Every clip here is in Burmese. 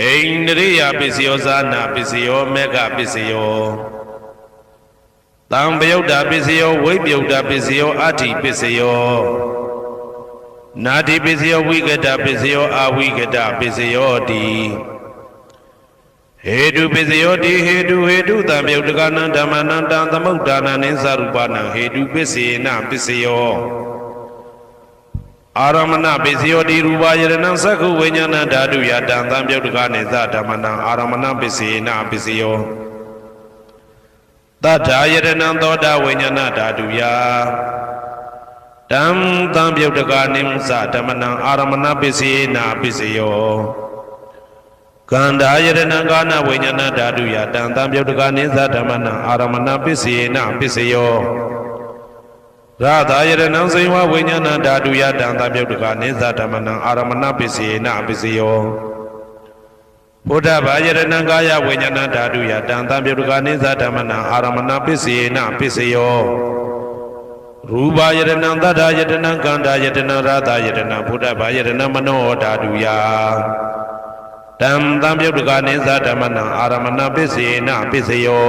အိန္ဒြိယပစ္စယောဇာနာပစ္စယောမေဃပစ္စယောတံပယုတ်တာပစ္စယောဝိပယုတ်တာပစ္စယောအဋ္ဌိပစ္စယောနာတိပစ္စယောဝိကတပစ္စယောအဝိကတပစ္စယောတိဟေတုပစ္စယောတိဟေတုဟေတုတံပယုတ်တကနံဓမ္မနံတံသမုဒ္ဒါနံနိသရူပနံဟေတုပစ္စေနပစ္စယော အာရမဏပစ္စယောတိရူပယရဏံသက္ခုဝိညာဏဓာတုယတံသံပြုတ်တကနိသဓမ္မနံအာရမဏပစ္စေနပစ္စယောတထာယရဏံသောတာဝိညာဏဓာတုယတံသံပြုတ်တကနိသဓမ္မနံအာရမဏပစ္စေနပစ္စယောကန္တာယရဏံကာနဝိညာဏဓာတုယတံသံပြုတ်တကနိသဓမ္မနံအာရမဏပစ္စေနပစ္စယော ရာသာယရဏံစေဝဝိညာဏဓာတုယတံသပြုတ်တကနိသဓမ္မနံအာရမဏပစ္စေနပစ္စယောဘုဒ္ဓဘာယရဏံကာယဝိညာဏဓာတုယတံသပြုတ်တကနိသဓမ္မနံအာရမဏပစ္စေနပစ္စယောရူပယရဏံသတ္တယတနံကန္တာယတနံရာသာယတနံဘုဒ္ဓဘာယရဏံမနောဓာတုယတံသပြုတ်တကနိသဓမ္မနံအာရမဏပစ္စေနပစ္စယော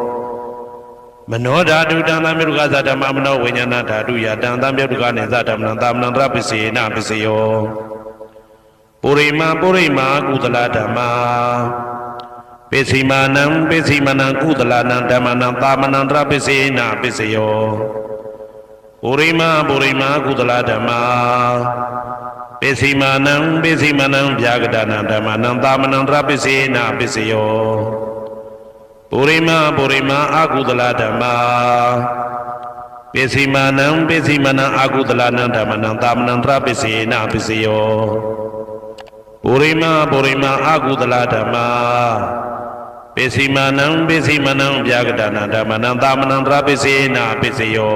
မနောဓာတုတံသမြုကသဓမ္မမနောဝိညာဏဓာတုယတံသမြုကနေသဓမ္မနံသာမဏံတရပစ္စေနပစ္စယောပုရိမာပုရိမာကုသလဓမ္မာပစ္စည်းမာနံပစ္စည်းမနံကုသလနံဓမ္မနံသာမဏံတရပစ္စေနပစ္စယောပုရိမာပုရိမာကုသလဓမ္မာပစ္စည်းမာနံပစ္စည်းမနံဗျာကတနံဓမ္မနံသာမဏံတရပစ္စေနပစ္စယော ပုရိမာပုရိမာအာကုသလဓမ္မာပိစီမာနံပိစီမနံအာကုသလနံဓမ္မနံသာမဏံတရပိစေနပိစယောပုရိမာပုရိမာအာကုသလဓမ္မာပိစီမာနံပိစီမနံဗျာကတနာဓမ္မနံသာမဏံတရပိစေနပိစယော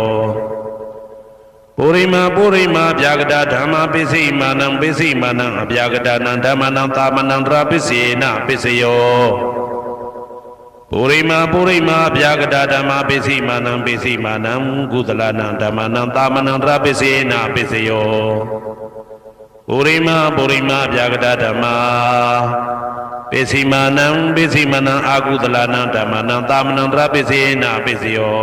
ပုရိမာပုရိမာဗျာကတာဓမ္မာပိစိမာနံပိစိမာနံအဗျာကတာနံဓမ္မနံသာမဏံတရပိစေနပိစယော ပုရိမာပုရိမာဗျာကတာဓမ္မပိစိမာနံပိစိမာနံကုသလနံဓမ္မနံသာမဏံတရပိစေနာပိစယောပုရိမာပုရိမာဗျာကတာဓမ္မာပိစိမာနံပိစိမာနံအာကုသလနံဓမ္မနံသာမဏံတရပိစေနာပိစယော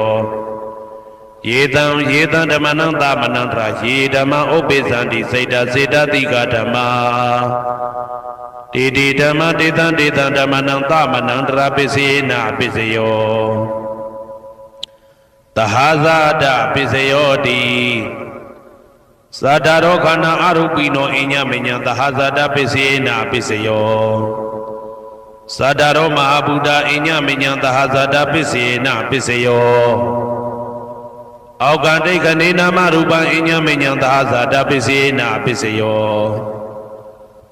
ယေတံယေတံဓမ္မနံသာမဏံတရယေဓမ္မဥပ္ပိသန္တိစေတစေတတိကဓမ္မာ တေတိဓမ္မတေတံတေတံဓမ္မနံသမနံတရာပစ္စေနာပစ္စယောတဟာဇာတပစ္စယောတိသာတာရောခန္ဓာအရုပိနောအညမညံတဟာဇာတပစ္စေနာပစ္စယောသာတာရောမဟာဗုဒ္ဓအညမညံတဟာဇာတပစ္စေနာပစ္စယောအောက်ကတိတ်ခဏေနာမရူပံအညမညံတဟာဇာတပစ္စေနာပစ္စယော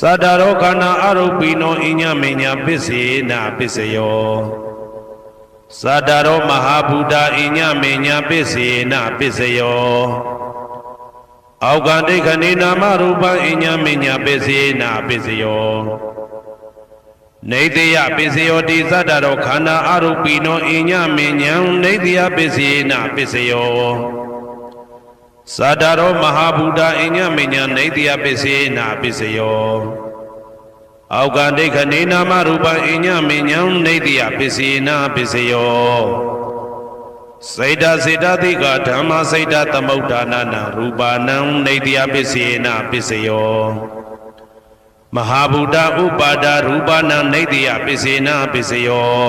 သတ္တရောခန္ဓာအရုပိနောအညမင်းညပစ္စယေနာပစ္စယောသတ္တရောမဟာဗုဒ္ဓအညမင်းညပစ္စယေနာပစ္စယောအောက်ကဒိဋ္ဌနေနာမရူပံအညမင်းညပစ္စယေနာပစ္စယောနေတိယပစ္စယောတိသတ္တရောခန္ဓာအရုပိနောအညမဉ္ဉံနေတိယပစ္စယေနပစ္စယော သတ္တရောမဟာဗုဒ္ဓအညမဉ္ဉံနေတိယပစ္စယေနပစ္စယောအောက်ကဒိဋ္ဌနေနာမရူပံအညမဉ္ဉံနေတိယပစ္စယေနပစ္စယောစေတစေတသိကဓမ္မစေတသမုဋ္ဌာနာနရူပါဏံနေတိယပစ္စယေနပစ္စယောမဟာဗုဒ္ဓဥပါဒရူပနာနေတ္တယပစ္စေနာပစ္စယော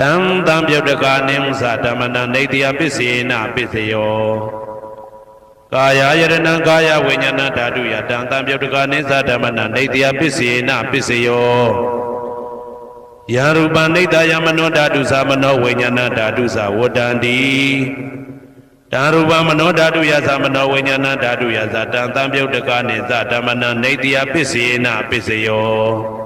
တံတံပြုတ်တကာနိမသဓမ္မနံနေတ္တယပစ္စေနပစ္စယောကာယယရဏံကာယဝိညာဏဓာတုယတံတံပြုတ်တကာနိသဓမ္မနံနေတ္တယပစ္စေနပစ္စယောယရူပနိတ္တယမနောဓာတုသမနောဝိညာဏဓာတုသဝတ္တန္တိတံရူပမနောဓာတုယသမနောဝိညာဏဓာတုယသတံတံပြုတ်တကာနိသဓမ္မနံနေတ္တယပစ္စေနပစ္စယော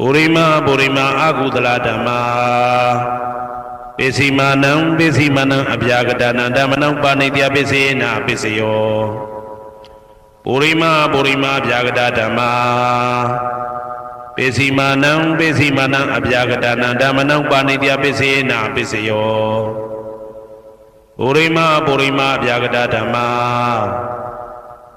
ပုရိမာပုရိမာအာကုသလဓမ္မာပိစီမာနံပိစီမာနံအပြာကတနံဓမ္မနံပါဏိတယပိစေနပိစယောပုရိမာပုရိမာအပြာကတဓမ္မာပိစီမာနံပိစီမာနံအပြာကတနံဓမ္မနံပါဏိတယပိစေနပိစယောပုရိမာပုရိမာအပြာကတဓမ္မာ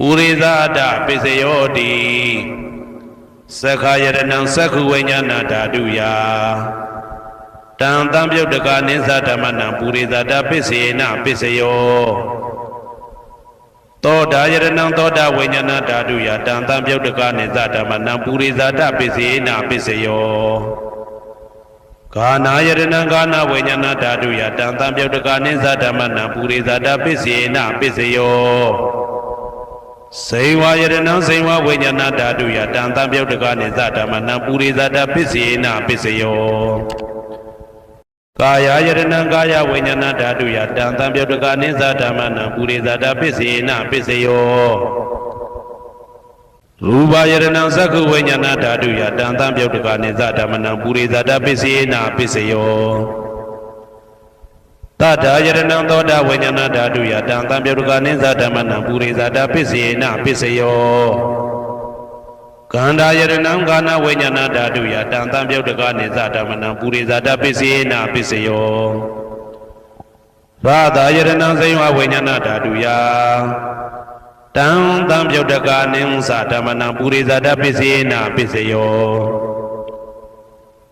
ပုရိသအတပိစယောတိသက္ခာယရဏံသက္ခုဝိညာဏဓာတုယတံတံပြုတ်တကနိသဓမ္မနံပုရိသတာပစ္စေနပစ္စယောသောတာယရဏံသောတာဝိညာဏဓာတုယတံတံပြုတ်တကနိသဓမ္မနံပုရိသတာပစ္စေနပစ္စယောဂာနာယရဏံဂာနာဝိညာဏဓာတုယတံတံပြုတ်တကနိသဓမ္မနံပုရိသတာပစ္စေနပစ္စယော စေဝါယရဏံစေဝဝိညာဏဓာတုယတံတံပြုတ်တကနေသဓမ္မနံပုရိသတာပစ္စေနပစ္စယောကာယယရဏံကာယဝိညာဏဓာတုယတံတံပြုတ်တကနေသဓမ္မနံပုရိသတာပစ္စေနပစ္စယောရူပယရဏံသက္ခုဝိညာဏဓာတုယတံတံပြုတ်တကနေသဓမ္မနံပုရိသတာပစ္စေနပစ္စယော တတယရဏံသောတာဝိညာဏဓာတုယတံတံပြုတ်ကနိသဓမ္မနံပုရိသတာပစ္စေနပစ္စယောကန္တာယရဏံကာနဝိညာဏဓာတုယတံတံပြုတ်ကနိသဓမ္မနံပုရိသတာပစ္စေနပစ္စယောရာသာယရဏံစိဝဝိညာဏဓာတုယတံတံပြုတ်တကာနိဥ္စဓမ္မနံပုရိဇာတပစ္စေနပစ္စယော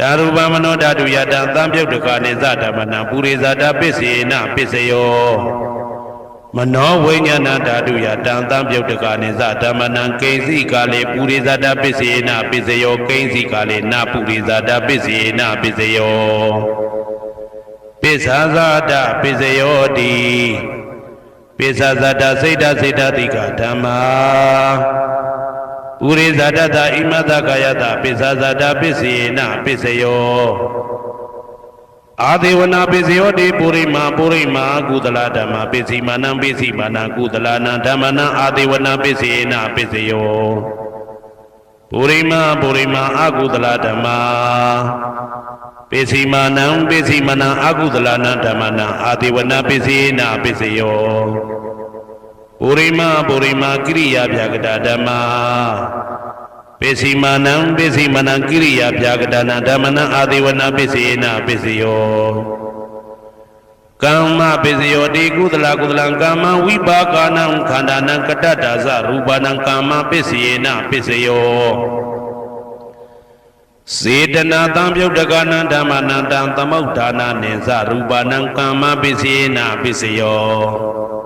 ဓာရူပမနောဓာတုယတံတံပြုတ်တကာနိသဓမ္မနံပုရိသတာပစ္စေနပစ္စယောမနောဝိညာဏဓာတုယတံတံပြုတ်တကာနိသဓမ္မနံကိဉ္စီကာလေပုရိသတာပစ္စေနပစ္စယောကိဉ္စီကာလေနပုရိသတာပစ္စေနပစ္စယောပိစ္ဆာဇာတပိစယောတိပိစ္ဆာဇာတစိတ်တစိတ်တတိကဓမ္မာ ပုရိဇာတတဣမတကာယတပိစ္ဆာဇာတပိစေနပိစယောအာဒေဝနာပိစယောတိပုရိမာပုရိမာကုသလဓမ္မာပိစီမာနံပိစီမာနံကုသလနံဓမ္မနံအာဒေဝနာပိစေနပိစယောပုရိမာပုရိမာအကုသလဓမ္မာပိစီမာနံပိစီမနံအကုသလနံဓမ္မနံအာတိဝနပိစီနာပိစယော ပုရိမပုရိမကိရိယာဗျာကတာဓမ္မာပိစီမာနံပိစီမနံကိရိယာဗျာကတာနံဓမ္မနံအာတိဝနပိစီနာပိစယောကမ္မပိစယောတိကုသလကုသလံကာမဝိပါကနံခန္ဓာနံကတ္တတာဇရူပနံကာမပိစီနာပိစယောစေတနာတံပြုတ်တကနံဓမ္မနံတံသမုဋ္ဌာနာနိသရူပနံကမ္မပစ္စေနာပစ္စယော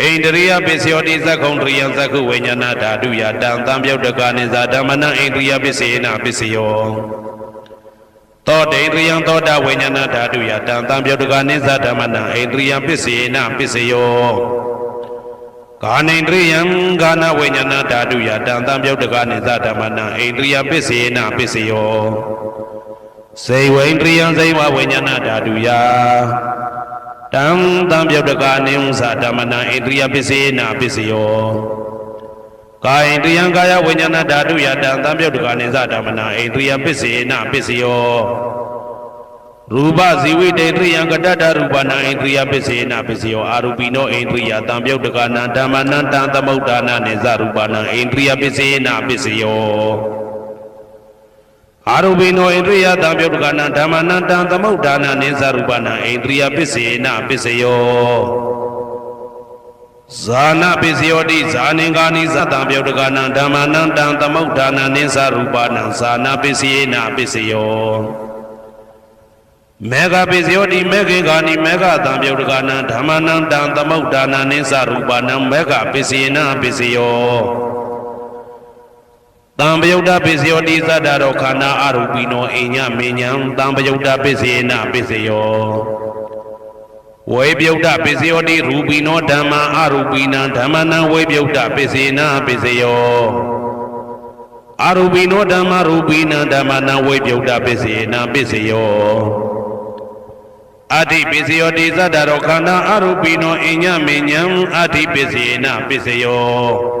ဣန္ဒရိယပစ္စယောတိသက္ခုံတရိယသက္ခုဝိညာဏဓာတုယတံတံပြုတ်တကနိသဓမ္မနံဣန္ဒရိယပစ္စေနပစ္စယောသောတေန္ဒရိယသောတာဝိညာဏဓာတုယတံတံပြုတ်တကနိသဓမ္မနံဣန္ဒရိယပစ္စေနပစ္စယောကာနိန္ဒရိယံဂာနဝိညာဏဓာတုယတံတံပြုတ်တကနိသဓမ္မနံဣန္ဒရိယပစ္စေနပစ္စယောစေဝိန္ဒရိယံဇိဝဝိညာဏဓာတုယ တံတံပြုတ်တကနိဥ္စဓမ္မနံဣန္ဒရိယပစ္စေနပစ္စယောကာယန္ဒရိယံကာယဝိညာဏဓာတုယတံတံပြုတ်တကနိသဓမ္မနံဣန္ဒရိယပစ္စေနပစ္စယောရူပဇီဝိတေတရိယံကတ္တတရူပနာဣန္ဒြိယပစ္စေနပစ္စယောအာရူပိနောဣန္ဒြိယတံပြုတ်တကနာဓမ္မနံတံသမုဋ္ဌာနာနေဇရူပနာဣန္ဒြိယပစ္စေနပစ္စယော အာရူပိနောဣန္ဒြိယတံပြုတ်တကနာဓမ္မနံတံသမုဋ္ဌာနာနေဇရူပနာဣန္ဒြိယပစ္စေနပစ္စယောဇာနာပစ္စယောတိဇာနင်္ဂာနိသတံပြုတ်တကနာဓမ္မနံတံသမုဋ္ဌာနာနေဇရူပနာဇာနာပစ္စယေနပစ္စယောမေဃပိစယောတိမေခေကာနိမေဃတံပြုတ်တကနံဓမ္မနံတံသမုဋ္ဌာနာနိသရူပနံမေဃပိစေနပိစယော တံပယုတ်တပိစယောတိသတ္တရောခန္ဓာအရူပိနောအိညမေညံတံပယုတ်တပိစေနပိစယောဝေပြုတ်တပိစယောတိရူပိနောဓမ္မာအရူပိနံဓမ္မနံဝေပြုတ်တပိစေနပိစယောအရူပိနောဓမ္မာရူပိနံဓမ္မနံဝေပြုတ်တပိစေနပိစယောအတ္တိပစ္စယောတိသတ္တရောခန္ဓာအရူပိနောအညမေညံအတ္တိပစ္စေနပစ္စယော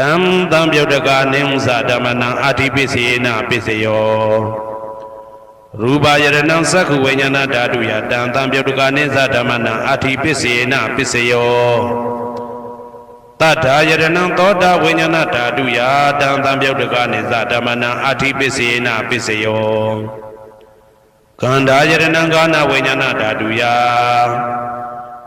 တံသံပြုတ်တကနိသဓမ္မနံအဋ္ဌိပစ္စယေနာပစ္စယောရူပယရဏံသက္ခုဝိညာဏဓာတုယတံသံပြုတ်တကနိသဓမ္မနံအဋ္ဌိပစ္စယေနာပစ္စယောတတ္ထာယရဏံသောတာဝိညာဏဓာတုယာတံတံပြုတ်တကနိသဓမ္မနံအာတိပစ္စေနပစ္စယောကန္ဓာယရဏံကာနဝိညာဏဓာတုယာ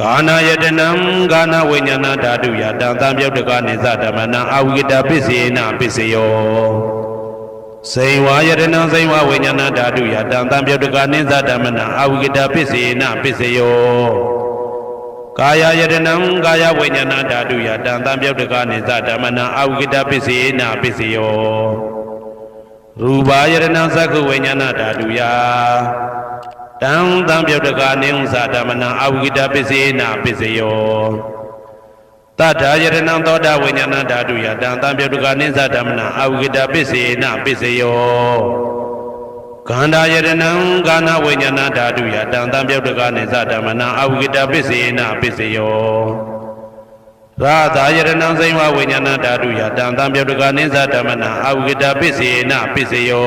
ကာနာယတနံကာနာဝိညာဏဓာတုယတံတံပြုတ်တကနိသဓမ္မနံအာဝိကတပစ္စေနပစ္စယောစေဝါယတနံစေဝဝိညာဏဓာတုယတံတံပြုတ်တကနိသဓမ္မနံအာဝိကတပစ္စေနပစ္စယောကာယယတနံကာယဝိညာဏဓာတုယတံတံပြုတ်တကနိသဓမ္မနံအာဝိကတပစ္စေနပစ္စယောရူပါယတနံသက္ခဝိညာဏဓာတုယ တံတံပြုတ်တကနိဥ္စာဓမ္မနံအဝိကတပစ္စေနာပစ္စယောတတ္ထာယရဏံသောတာဝိညာဏဓာတုယတံတံပြုတ်တကနိစ္စဓမ္မနံအဝိကတပစ္စေနာပစ္စယောခန္ဓာယရဏံကာနဝိညာဏဓာတုယတံတံပြုတ်တကနိစ္စဓမ္မနံအဝိကတပစ္စေနာပစ္စယောရာသာယရဏံစိဝဝိညာဏဓာတုယတံတံပြုတ်တကနိစ္စဓမ္မနံအဝိကတပစ္စေနာပစ္စယော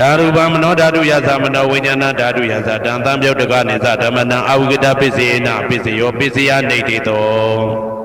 ဓာရူပမနောဓာတုယသမနောဝိညာဏဓာတုယသတံတံပြုတ်တကနိသဓမ္မနံအဝိကတပစ္စေနပစ္စယောပစ္စယနေတိတော